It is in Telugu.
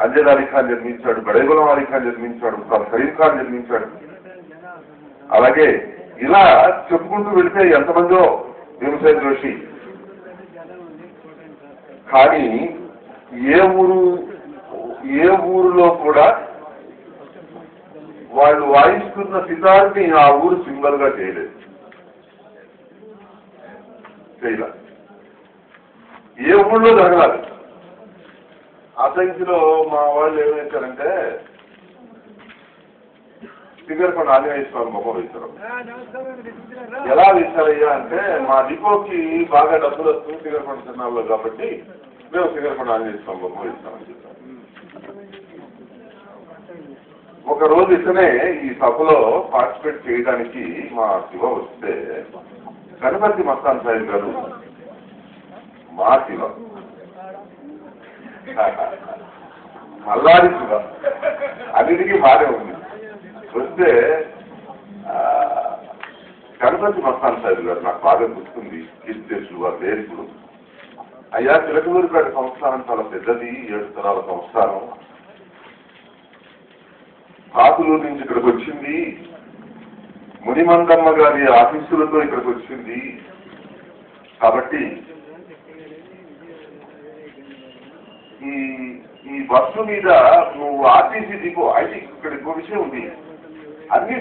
అంజద్ అలీ ఖాన్ నిర్మించాడు బడేగులం అలీ ఖాన్ నిర్మించాడు ఉస్తాద్ కరీం ఖాన్ నిర్మించాడు. అలాగే ఇలా చెప్పుకుంటూ వెళితే ఎంతమందో భీమసేన్ జోషి. కానీ ఏ ఊరు ఏ ఊరిలో కూడా వాళ్ళు వాయిస్తున్న సితార్ని ఆ ఊరు సింబల్గా చేయలేదు. చేయలే. ఏ ఊళ్ళో జరగాలి అసంఖ్యలో మా వాళ్ళు ఏం వేశారంటే స్పీకర్ కొన్ని ఆంజనేయ స్వామి ముఖం వేశారు. ఎలా వేశారయ్యా అంటే మా డిపోకి బాగా డబ్బులు వస్తుంది శ్రీగర్కొండ తిరునాళ్ళలో కాబట్టి మేము శ్రీగర్కొండ ఆంజనేయ స్వామి వేస్తామని చెప్పారు. ఒక రోజు ఇతనే ఈ సభలో పార్టిసిపేట్ చేయడానికి మా శివ వస్తే గణపతి మస్తాన్ సాహిబ్ గారు మా శివ. మల్లారి శివ. అన్నిటికీ బానే ఉంది. వస్తే ఆ, గణపతి మస్తాన్ గారు నాకు బాగా గుర్తుంది. కీర్తిశేషులు వారు లేరు ఇప్పుడు. అయ్యా చిలకలూరిపేట సంస్థానం చాలా పెద్దది ఏడు తరాల సంస్థానం. ఆకులూరు నుంచి ఇక్కడికి వచ్చింది. మునిమందమ్మ గారి ఆఫీసులతో ఇక్కడికి వచ్చింది. కాబట్టి ఈ ఈ బస్సు మీద నువ్వు ఆర్టీసీ దిగు అయితే ఇక్కడ ఇంకో విషయం ఉంది. అన్ని